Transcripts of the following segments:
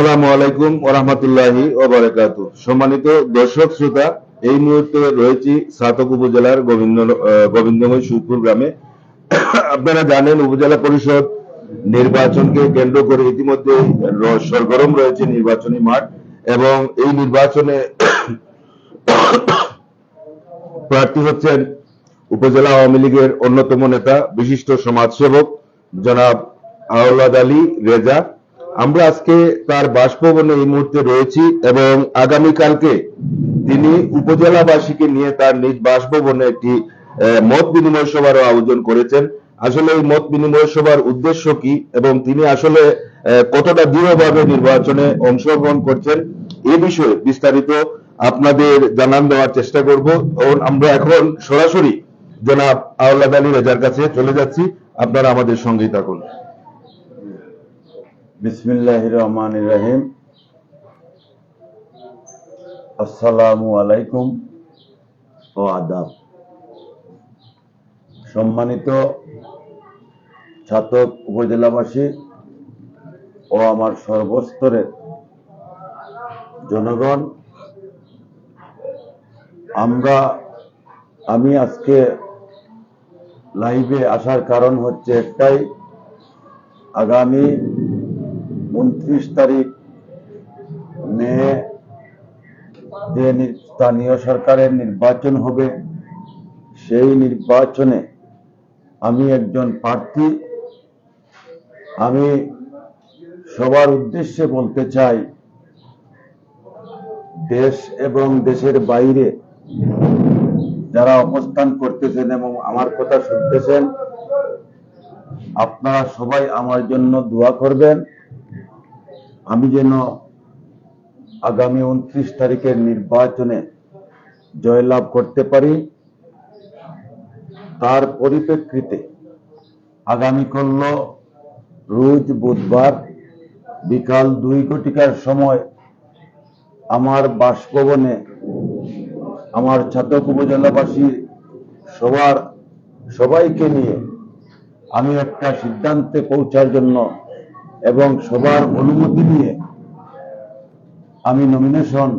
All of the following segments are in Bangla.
আসসালামু আলাইকুম ওরহামতুল্লাহি ওবারাকাত সম্মানিত দর্শক শ্রোতা, এই মুহূর্তে রয়েছি সাতক উপজেলার গোবিন্দ গোবিন্দময় সুখপুর গ্রামে। আপনারা জানেন উপজেলা পরিষদ নির্বাচনকে কেন্দ্র করে ইতিমধ্যে সরগরম রয়েছে নির্বাচনী মাঠ এবং এই নির্বাচনে প্রার্থী হচ্ছেন উপজেলা আওয়ামী লীগের অন্যতম নেতা, বিশিষ্ট সমাজসেবক জনাব আওলাদ আলী রেজা। আমরা আজকে তার বাসভবনে এই মুহূর্তে রয়েছি এবং আগামীকালকে তিনি উপজেলাবাসীকে নিয়ে তার নিজ বাসভবনে একটি মত বিনিময় সভারও আয়োজন করেছেন। আসলে এই মত বিনিময় সভার উদ্দেশ্য কি এবং তিনি আসলে কতটা দৃঢ়ভাবে নির্বাচনে অংশগ্রহণ করছেন এ বিষয়ে বিস্তারিত আপনাদের জানান দেওয়ার চেষ্টা করব। এবং আমরা এখন সরাসরি জনাব আওলাদ আলী রেজার কাছে চলে যাচ্ছি। আপনারা আমাদের সঙ্গেই থাকুন। বিসমিল্লাহ রহমান রহিম আসসালামু আলাইকুম ও আদাব। সম্মানিত ছাতক উপজেলাবাসী ও আমার সর্বস্তরের জনগণ, আমরা, আমি আজকে লাইভে আসার কারণ হচ্ছে একটাই, আগামী উনত্রিশ তারিখ, মে, যে স্থানীয় সরকারের নির্বাচন হবে, সেই নির্বাচনে আমি একজন প্রার্থী। আমি সবার উদ্দেশ্যে বলতে চাই, দেশ এবং দেশের বাইরে যারা অবস্থান করতেছেন এবং আমার কথা শুনতেছেন, আপনারা সবাই আমার জন্য দোয়া করবেন। আমি যেন আগামী উনত্রিশ তারিখের নির্বাচনে জয়লাভ করতে পারি, তার পরিপ্রেক্ষিতে আগামী করল রোজ বুধবার বিকাল দুই ঘটিকার সময় আমার বাসভবনে আমার ছাতক উপজেলাবাসীর সবার সবাইকে নিয়ে আমি একটা সিদ্ধান্তে পৌঁছার জন্য এবং সবার অনুমতি নিয়ে আমি নমিনেশন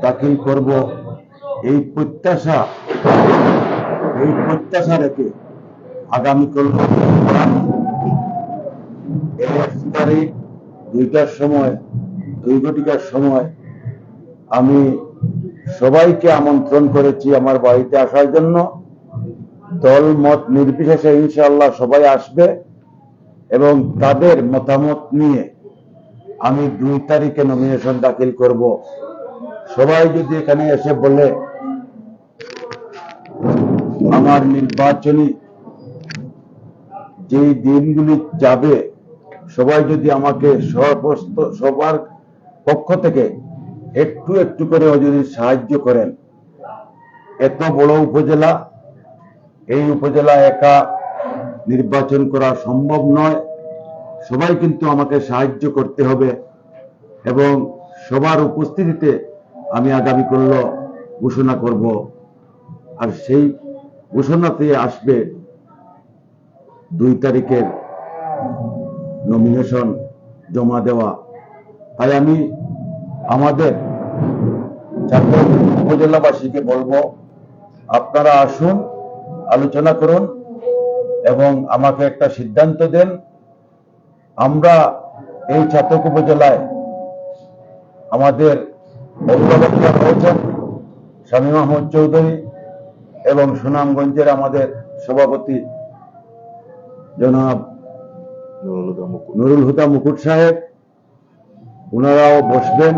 দাখিল করব। এই প্রত্যাশা এই প্রত্যাশা রেখে আগামীকাল তারিখ দুইটার সময়, দুই ঘটিকার সময় আমি সবাইকে আমন্ত্রণ করেছি আমার বাড়িতে আসার জন্য। দল মত নির্বিশেষে ইনশাআল্লাহ সবাই আসবে। এবং তাদের মতামত নিয়ে আমি দুই তারিখে নমিনেশন দাখিল করব। সবাই যদি এখানে এসে বলে, আমার নির্বাচনী যে দিনগুলি যাবে, সবাই যদি আমাকে সর্বস্ত, সবার পক্ষ থেকে একটু একটু করে যদি সাহায্য করেন। এত বড় উপজেলা, এই উপজেলা একা নির্বাচন করা সম্ভব নয়। সবাই কিন্তু আমাকে সাহায্য করতে হবে এবং সবার উপস্থিতিতে আমি আগামী করল ঘোষণা করব। আর সেই ঘোষণাতে আসবে দুই তারিখের নমিনেশন জমা দেওয়া। তাই আমি আমাদের উপজেলাবাসীকে বলব, আপনারা আসুন, আলোচনা করুন এবং আমাকে একটা সিদ্ধান্ত দেন, আমরা এই ছাতক উপজেলায় আমাদের অভিভাবকরা রয়েছেন স্বামী মাহমুদ চৌধুরী এবং সুনামগঞ্জের আমাদের সভাপতি জনাব নুরুল হুদা মুকুট সাহেব। ওনারাও বসবেন।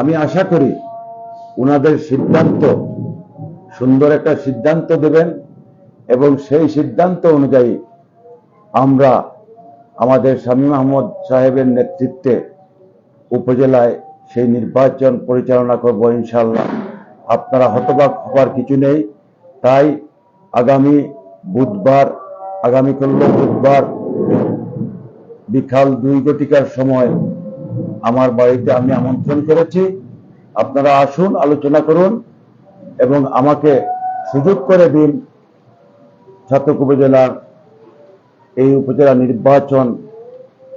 আমি আশা করি ওনাদের সিদ্ধান্ত সুন্দর একটা সিদ্ধান্ত দেবেন। এবং সেই সিদ্ধান্ত অনুযায়ী আমরা আমাদের স্বামী মাহমুদ সাহেবের নেতৃত্বে উপজেলায় সেই নির্বাচন পরিচালনা করব ইনশাল্লাহ আপনারা হতবাক হবার কিছু নেই। তাই আগামী বুধবার, আগামী করল বুধবার বিকাল দুই ঘটিকার সময় আমার বাড়িতে আমি আমন্ত্রণ করেছি। আপনারা আসুন, আলোচনা করুন এবং আমাকে সুযোগ করে দিন ছাতক উপজেলার এই উপজেলা নির্বাচন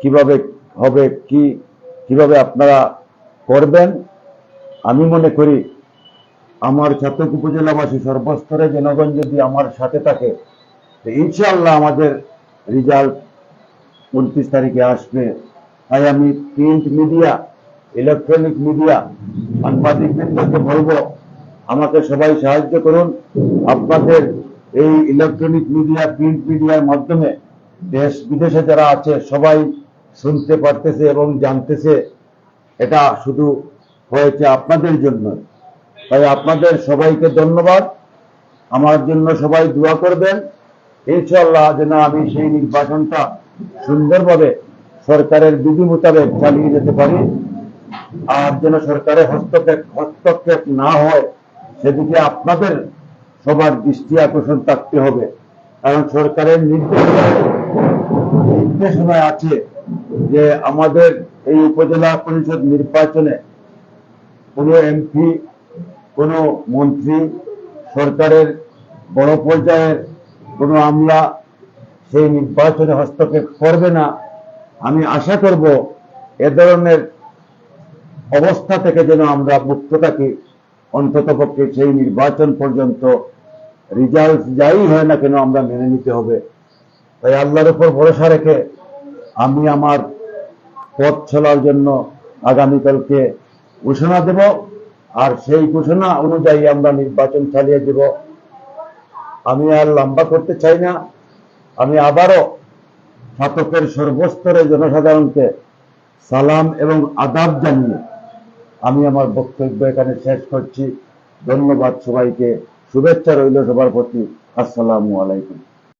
কীভাবে হবে, কি, কীভাবে আপনারা করবেন? আমি মনে করি আমার ছাত্রক উপজেলাবাসী সর্বস্তরে জনগণ যদি আমার সাথে থাকে, তো ইনশাআল্লাহ আমাদের রেজাল্ট উনত্রিশ তারিখে আসবে। তাই আমি প্রিন্ট মিডিয়া ইলেকট্রনিক মিডিয়া সাংবাদিক বৃন্দকে বলব, আমাকে সবাই সাহায্য করুন। আপনাদের এই ইলেকট্রনিক মিডিয়া প্রিন্ট মিডিয়ার মাধ্যমে দেশ বিদেশে যারা আছে, সবাই শুনতে পারতেছে এবং জানতেছে। এটা শুধু হয়েছে আপনাদের জন্য। তাই আপনাদের সবাইকে ধন্যবাদ। আমার জন্য সবাই দোয়া করবেন। ইনশাল্লাহ যেন আমি সেই নির্বাচনটা সুন্দরভাবে সরকারের বিধি মোতাবেক চালিয়ে যেতে পারি। আর যেন সরকারের হস্তক্ষেপ হস্তক্ষেপ না হয়, সেদিকে আপনাদের সবার দৃষ্টি আকর্ষণ থাকতে হবে। কারণ সরকারের নির্দেশনায় নির্দেশনায় আছে যে আমাদের এই উপজেলা পরিষদ নির্বাচনে কোনো এমপি, কোনো মন্ত্রী, সরকারের বড় পর্যায়ের কোনো আমলা সেই নির্বাচনে হস্তক্ষেপ করবে না। আমি আশা করব এ ধরনের অবস্থা থেকে যেন আমরা মুক্ত থাকি। অন্তত পক্ষে সেই নির্বাচন পর্যন্ত রেজাল্ট যাই হয় না কেন আমরা মেনে নিতে হবে। তাই আল্লাহর উপর ভরসা রেখে আমি আমার পথ চলার জন্য আগামীকালকে ঘোষণা দেব আর সেই ঘোষণা অনুযায়ী আমরা নির্বাচন চালিয়ে দেব। আমি আর লম্বা করতে চাই না। আমি আবারও ছাতকের সর্বস্তরে জনসাধারণকে সালাম এবং আদাব জানিয়ে আমি আমার বক্তব্য এখানে শেষ করছি। ধন্যবাদ সবাইকে। শুভেচ্ছা রইল সবার প্রতি। আসসালামু আলাইকুম।